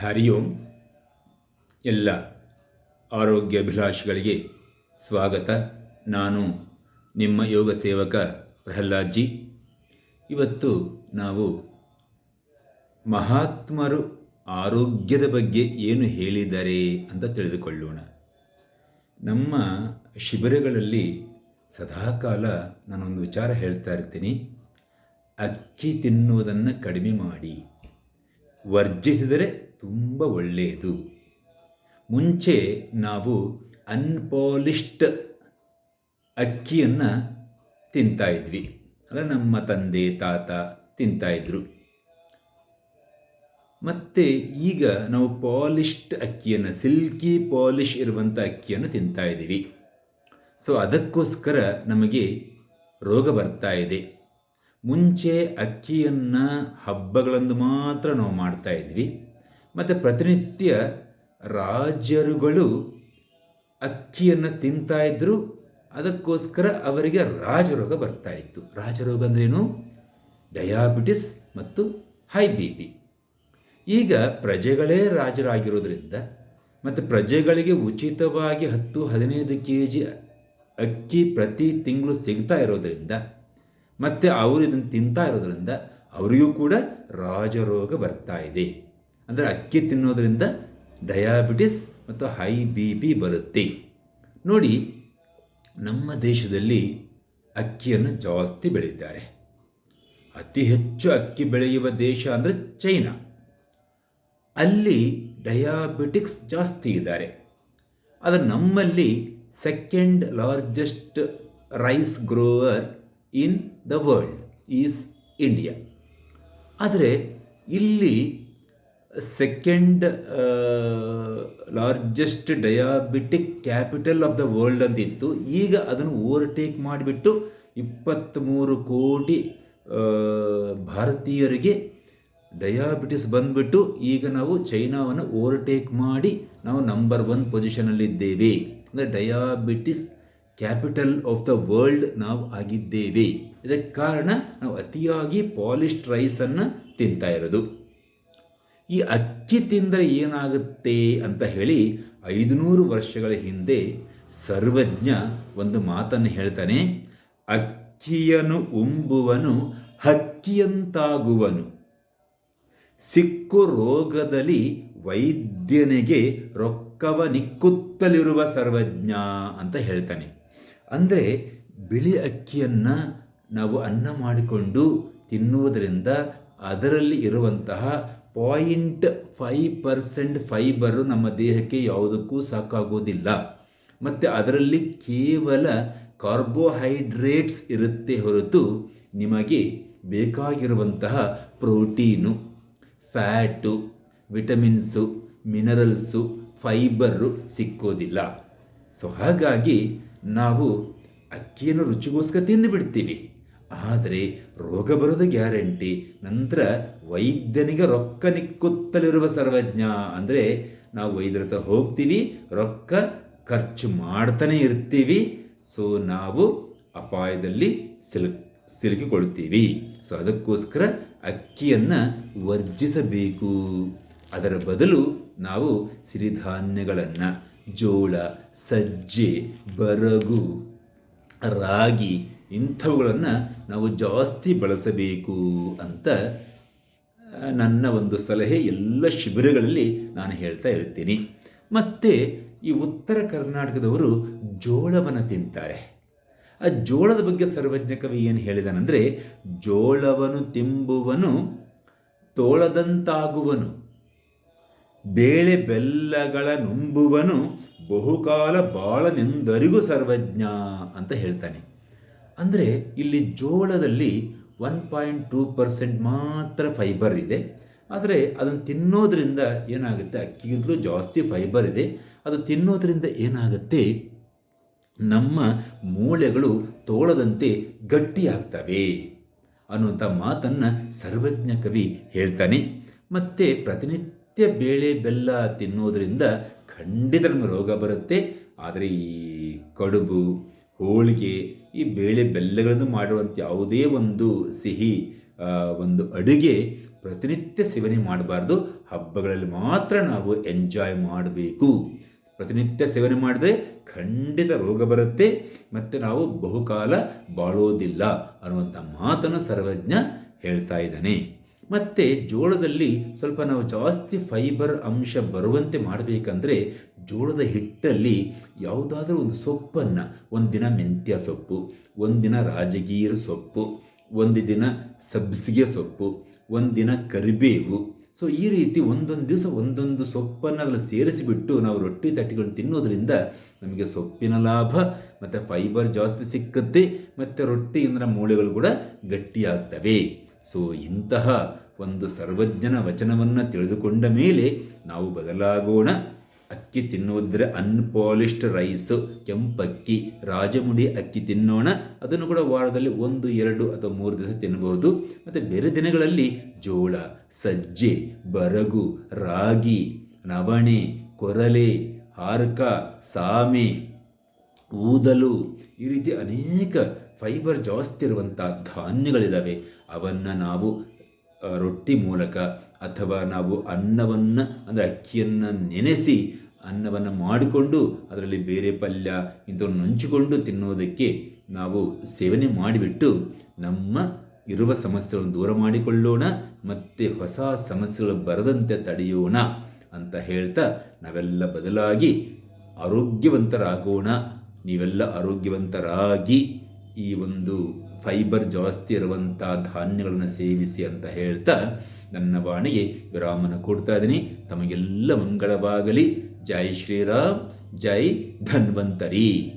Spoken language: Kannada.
ಹರಿ ಓಂ ಎಲ್ಲ ಆರೋಗ್ಯಾಭಿಲಾಷಿಗಳಿಗೆ ಸ್ವಾಗತ. ನಾನು ನಿಮ್ಮ ಯೋಗ ಸೇವಕ ಪ್ರಹ್ಲಾದ್ಜಿ. ಇವತ್ತು ನಾವು ಮಹಾತ್ಮರು ಆರೋಗ್ಯದ ಬಗ್ಗೆ ಏನು ಹೇಳಿದ್ದಾರೆ ಅಂತ ತಿಳಿದುಕೊಳ್ಳೋಣ. ನಮ್ಮ ಶಿಬಿರಗಳಲ್ಲಿ ಸದಾಕಾಲ ನಾನೊಂದು ವಿಚಾರ ಹೇಳ್ತಾ ಇರ್ತೀನಿ. ಅಕ್ಕಿ ತಿನ್ನುವುದನ್ನು ಕಡಿಮೆ ಮಾಡಿ. ವರ್ಜಿಸಿದರೆ ತುಂಬ ಒಳ್ಳೆಯದು. ಮುಂಚೆ ನಾವು ಅನ್ಪಾಲಿಷ್ಡ್ ಅಕ್ಕಿಯನ್ನು ತಿಂತಾಯಿದ್ವಿ ಅಂದರೆ ನಮ್ಮ ತಂದೆ, ತಾತ ತಿಂತಾಯಿದ್ರು ಮತ್ತು ಈಗ ನಾವು ಪಾಲಿಷ್ಡ್ ಅಕ್ಕಿಯನ್ನು, ಸಿಲ್ಕಿ ಪಾಲಿಶ್ ಇರುವಂಥ ಅಕ್ಕಿಯನ್ನು ತಿಂತಾ ಇದ್ದೀವಿ. ಸೊ, ಅದಕ್ಕೋಸ್ಕರ ನಮಗೆ ರೋಗ ಬರ್ತಾ ಇದೆ. ಮುಂಚೆ ಅಕ್ಕಿಯನ್ನು ಹಬ್ಬಗಳಂದು ಮಾತ್ರ ನಾವು ಮಾಡ್ತಾ ಇದ್ವಿ. ಮತ್ತು ಪ್ರತಿನಿತ್ಯ ರಾಜರುಗಳು ಅಕ್ಕಿಯನ್ನು ತಿಂತಾ ಇದ್ದರು ಅದಕ್ಕೋಸ್ಕರ ಅವರಿಗೆ ರಾಜರೋಗ ಬರ್ತಾ ಇತ್ತು. ರಾಜರೋಗ ಅಂದ್ರೇನು ಡಯಾಬಿಟಿಸ್ ಮತ್ತು ಹೈ ಬಿ ಪಿ. ಈಗ ಪ್ರಜೆಗಳೇ ರಾಜರಾಗಿರೋದ್ರಿಂದ ಮತ್ತು ಪ್ರಜೆಗಳಿಗೆ ಉಚಿತವಾಗಿ ಹತ್ತು ಹದಿನೈದು ಕೆ ಜಿ ಅಕ್ಕಿ ಪ್ರತಿ ತಿಂಗಳು ಸಿಗ್ತಾ ಇರೋದರಿಂದ ಮತ್ತು ಅವರು ಇದನ್ನು ತಿಂತಾ ಇರೋದರಿಂದ ಅವರಿಗೂ ಕೂಡ ರಾಜರೋಗ ಬರ್ತಾ ಇದೆ. ಅಂದರೆ ಅಕ್ಕಿ ತಿನ್ನೋದರಿಂದ ಡಯಾಬಿಟಿಸ್ ಮತ್ತು ಹೈ ಬಿ ಪಿ ಬರುತ್ತೆ. ನೋಡಿ, ನಮ್ಮ ದೇಶದಲ್ಲಿ ಅಕ್ಕಿಯನ್ನು ಜಾಸ್ತಿ ಬೆಳೀತಾರೆ. ಅತಿ ಹೆಚ್ಚು ಅಕ್ಕಿ ಬೆಳೆಯುವ ದೇಶ ಅಂದರೆ ಚೈನಾ. ಅಲ್ಲಿ ಡಯಾಬಿಟಿಕ್ಸ್ ಜಾಸ್ತಿ ಇದ್ದಾರೆ. ಆದರೆ ನಮ್ಮಲ್ಲಿ second largest rice grower in the world is India ಆದರೆ ಇಲ್ಲಿ second largest diabetic capital of the world ಅಂತಿತ್ತು. ಈಗ ಅದನ್ನು ಓವರ್ಟೇಕ್ ಮಾಡಿಬಿಟ್ಟು ಇಪ್ಪತ್ತ್ಮೂರು ಕೋಟಿ ಭಾರತೀಯರಿಗೆ ಡಯಾಬಿಟಿಸ್ ಬಂದ್ಬಿಟ್ಟು ಈಗ ನಾವು ಚೈನಾವನ್ನು ಓವರ್ಟೇಕ್ ಮಾಡಿ ನಾವು ನಂಬರ್ ಒನ್ ಪೊಸಿಷನಲ್ಲಿದ್ದೇವೆ ಅಂದರೆ diabetes capital of the world ನಾವು ಆಗಿದ್ದೇವೆ. ಇದಕ್ಕೆ ಕಾರಣ ನಾವು ಅತಿಯಾಗಿ ಪಾಲಿಶ್ಡ್ ರೈಸನ್ನು ತಿಂತಾ ಇರೋದು. ಈ ಅಕ್ಕಿ ತಿಂದರೆ ಏನಾಗುತ್ತೆ ಅಂತ ಹೇಳಿ ಐದುನೂರು ವರ್ಷಗಳ ಹಿಂದೆ ಸರ್ವಜ್ಞ ಒಂದು ಮಾತನ್ನು ಹೇಳ್ತಾನೆ, ಅಕ್ಕಿಯನು ಉಂಬುವನು, ಹಕ್ಕಿಯಂತಾಗುವನು. ಸಿಕ್ಕು ರೋಗದಲ್ಲಿ ವೈದ್ಯನಿಗೆ ರೊಕ್ಕವ ನಿಕ್ಕುತ್ತಲಿರುವ ಸರ್ವಜ್ಞ ಅಂತ ಹೇಳ್ತಾನೆ. ಅಂದರೆ ಬಿಳಿ ಅಕ್ಕಿಯನ್ನು ನಾವು ಅನ್ನ ಮಾಡಿಕೊಂಡು ತಿನ್ನುವುದರಿಂದ ಅದರಲ್ಲಿ ಇರುವಂತಹ ಪಾಯಿಂಟ್ ಫೈವ್ ಪರ್ಸೆಂಟ್ ಫೈಬರು ನಮ್ಮ ದೇಹಕ್ಕೆ ಯಾವುದಕ್ಕೂ ಸಾಕಾಗೋದಿಲ್ಲ. ಮತ್ತು ಅದರಲ್ಲಿ ಕೇವಲ ಕಾರ್ಬೋಹೈಡ್ರೇಟ್ಸ್ ಇರುತ್ತೆ ಹೊರತು ನಿಮಗೆ ಬೇಕಾಗಿರುವಂತಹ protein, fat, vitamins, minerals, fibre ಸಿಕ್ಕೋದಿಲ್ಲ. So ಹಾಗಾಗಿ ನಾವು ಅಕ್ಕಿಯನ್ನು ರುಚಿಗೋಸ್ಕರ ತಿಂದು ಬಿಡ್ತೀವಿ. ಆದರೆ ರೋಗ ಬರೋದು ಗ್ಯಾರಂಟಿ. ನಂತರ ವೈದ್ಯನಿಗೆ ರೊಕ್ಕ ನಿಕ್ಕುತ್ತಲಿರುವ ಸರ್ವಜ್ಞ. ಅಂದರೆ ನಾವು ವೈದ್ಯರ ಹತ್ರ ಹೋಗ್ತೀವಿ, ರೊಕ್ಕ ಖರ್ಚು ಮಾಡ್ತಾನೆ ಇರ್ತೀವಿ. ಸೊ ನಾವು ಅಪಾಯದಲ್ಲಿ ಸಿಲುಕ್ ಸಿಲುಕಿಕೊಳ್ತೀವಿ. ಸೊ ಅದಕ್ಕೋಸ್ಕರ ಅಕ್ಕಿಯನ್ನು ವರ್ಜಿಸಬೇಕು. ಅದರ ಬದಲು ನಾವು ಸಿರಿಧಾನ್ಯಗಳನ್ನು, ಜೋಳ, ಸಜ್ಜೆ, ಬರಗು, ರಾಗಿ ಇಂಥವುಗಳನ್ನು ನಾವು ಜಾಸ್ತಿ ಬಳಸಬೇಕು ಅಂತ ನನ್ನ ಒಂದು ಸಲಹೆ ಎಲ್ಲ ಶಿಬಿರಗಳಲ್ಲಿ ನಾನು ಹೇಳ್ತಾ ಇರ್ತೀನಿ ಮತ್ತು ಈ ಉತ್ತರ ಕರ್ನಾಟಕದವರು ಜೋಳವನ್ನು ತಿಂತಾರೆ. ಆ ಜೋಳದ ಬಗ್ಗೆ ಸರ್ವಜ್ಞ ಕವಿ ಏನು ಹೇಳಿದಾನಂದರೆ ಜೋಳವನ್ನು ತಿಂಬುವನು, ತೋಳದಂತಾಗುವನು, ಬೇಳೆ ಬೆಲ್ಲಗಳ ನುಂಬುವನು, ಬಹುಕಾಲ ಬಾಳನೆಂದರಿಗೂ ಸರ್ವಜ್ಞ ಅಂತ ಹೇಳ್ತಾನೆ. ಅಂದರೆ ಇಲ್ಲಿ ಜೋಳದಲ್ಲಿ ಒನ್ ಪಾಯಿಂಟ್ ಟೂ ಪರ್ಸೆಂಟ್ ಮಾತ್ರ ಫೈಬರ್ ಇದೆ. ಆದರೆ ಅದನ್ನು ತಿನ್ನೋದ್ರಿಂದ ಏನಾಗುತ್ತೆ? ಅಕ್ಕಿಗಿಂತಲೂ ಜಾಸ್ತಿ ಫೈಬರ್ ಇದೆ. ಅದು ತಿನ್ನೋದ್ರಿಂದ ಏನಾಗುತ್ತೆ? ನಮ್ಮ ಮೂಳೆಗಳು ತೋಳದಂತೆ ಗಟ್ಟಿಯಾಗ್ತವೆ ಅನ್ನುವಂಥ ಮಾತನ್ನು ಸರ್ವಜ್ಞ ಕವಿ ಹೇಳ್ತಾನೆ. ಮತ್ತು ಪ್ರತಿನಿತ್ಯ ಬೇಳೆ ಬೆಲ್ಲ ತಿನ್ನೋದ್ರಿಂದ ಖಂಡಿತ ನಮಗೆ ರೋಗ ಬರುತ್ತೆ. ಆದರೆ ಈ ಕಡುಬು, ಹೋಳಿಗೆ ಈ ಬೇಳೆ ಬೆಲ್ಲಗಳನ್ನು ಮಾಡುವಂಥ ಯಾವುದೇ ಒಂದು ಸಿಹಿ ಒಂದು ಅಡುಗೆ ಪ್ರತಿನಿತ್ಯ ಸೇವನೆ ಮಾಡಬಾರ್ದು. ಹಬ್ಬಗಳಲ್ಲಿ ಮಾತ್ರ ನಾವು ಎಂಜಾಯ್ ಮಾಡಬೇಕು. ಪ್ರತಿನಿತ್ಯ ಸೇವನೆ ಮಾಡಿದ್ರೆ ಖಂಡಿತ ರೋಗ ಬರುತ್ತೆ. ಮತ್ತು ನಾವು ಬಹುಕಾಲ ಬಾಳೋದಿಲ್ಲ ಅನ್ನುವಂಥ ಮಾತನ್ನು ಸರ್ವಜ್ಞ ಹೇಳ್ತಾ ಇದ್ದಾನೆ. ಮತ್ತು ಜೋಳದಲ್ಲಿ ಸ್ವಲ್ಪ ನಾವು ಜಾಸ್ತಿ ಫೈಬರ್ ಅಂಶ ಬರುವಂತೆ ಮಾಡಬೇಕಂದ್ರೆ ಜೋಳದ ಹಿಟ್ಟಲ್ಲಿ ಯಾವುದಾದ್ರೂ ಒಂದು ಸೊಪ್ಪನ್ನು ಒಂದಿನ ಮೆಂತ್ಯ ಸೊಪ್ಪು ಒಂದಿನ ರಾಜಗೀರ ಸೊಪ್ಪು, ಒಂದು ದಿನ ಸಬ್ಸಿಗೆ ಸೊಪ್ಪು ಒಂದಿನ ಕರಿಬೇವು. ಸೊ ಈ ರೀತಿ ಒಂದೊಂದು ದಿವಸ ಒಂದೊಂದು ಸೊಪ್ಪನ್ನು ಅದರಲ್ಲಿ ಸೇರಿಸಿಬಿಟ್ಟು ನಾವು ರೊಟ್ಟಿ ತಟ್ಟಿಕೊಂಡು ತಿನ್ನೋದ್ರಿಂದ ನಮಗೆ ಸೊಪ್ಪಿನ ಲಾಭ, ಮತ್ತು ಫೈಬರ್ ಜಾಸ್ತಿ ಸಿಕ್ಕುತ್ತೆ, ಮತ್ತು ರೊಟ್ಟಿಯಿಂದ ಮೂಳೆಗಳು ಕೂಡ ಗಟ್ಟಿಯಾಗ್ತವೆ. ಸೊ ಇಂತಹ ಒಂದು ಸರ್ವಜ್ಞನ ವಚನವನ್ನು ತಿಳಿದುಕೊಂಡ ಮೇಲೆ ನಾವು ಬದಲಾಗೋಣ. ಅಕ್ಕಿ ತಿನ್ನೋದ್ರೆ ಅನ್ಪಾಲಿಶ್ಡ್ ರೈಸ್ ಕೆಂಪಕ್ಕಿ, ರಾಜಮುಡಿ ಅಕ್ಕಿ ತಿನ್ನೋಣ. ಅದನ್ನು ಕೂಡ ವಾರದಲ್ಲಿ ಒಂದು, ಎರಡು ಅಥವಾ ಮೂರು ದಿವಸ ತಿನ್ನಬಹುದು ಮತ್ತು ಬೇರೆ ದಿನಗಳಲ್ಲಿ ಜೋಳ, ಸಜ್ಜೆ, ಬರಗು, ರಾಗಿ, ನವಣೆ, ಕೊರಲೆ, ಹಾರ್ಕ, ಸಾಮೆ, ಊದಲು ಈ ರೀತಿ ಅನೇಕ ಫೈಬರ್ ಜಾಸ್ತಿ ಇರುವಂಥ ಧಾನ್ಯಗಳಿದ್ದಾವೆ ಅವನ್ನು ನಾವು ರೊಟ್ಟಿ ಮೂಲಕ ಅಥವಾ ನಾವು ಅನ್ನವನ್ನು, ಅಂದರೆ ಅಕ್ಕಿಯನ್ನು ನೆನೆಸಿ ಅನ್ನವನ್ನು ಮಾಡಿಕೊಂಡು ಅದರಲ್ಲಿ ಬೇರೆ ಪಲ್ಯ ಇಂಥವನ್ನು ನಂಚಿಕೊಂಡು ತಿನ್ನೋದಕ್ಕೆ ನಾವು ಸೇವನೆ ಮಾಡಿಬಿಟ್ಟು ನಮ್ಮ ಇರುವ ಸಮಸ್ಯೆಗಳನ್ನು ದೂರ ಮಾಡಿಕೊಳ್ಳೋಣ, ಮತ್ತು ಹೊಸ ಸಮಸ್ಯೆಗಳು ಬರದಂತೆ ತಡೆಯೋಣ ಅಂತ ಹೇಳ್ತಾ ನಾವೆಲ್ಲ ಬದಲಾಗಿ ಆರೋಗ್ಯವಂತರಾಗೋಣ. ನೀವೆಲ್ಲ ಆರೋಗ್ಯವಂತರಾಗಿ ಈ ಒಂದು ಫೈಬರ್ ಜಾಸ್ತಿ ಇರುವಂಥ ಧಾನ್ಯಗಳನ್ನು ಸೇವಿಸಿ ಅಂತ ಹೇಳ್ತಾ ನನ್ನ ವಾಣಿಗೆ ವಿರಾಮನ ಕೊಡ್ತಾ ಇದ್ದೀನಿ. ತಮಗೆಲ್ಲ ಮಂಗಳವಾಗಲಿ. ಜೈ ಶ್ರೀರಾಮ್, ಜೈ ಧನ್ವಂತರಿ.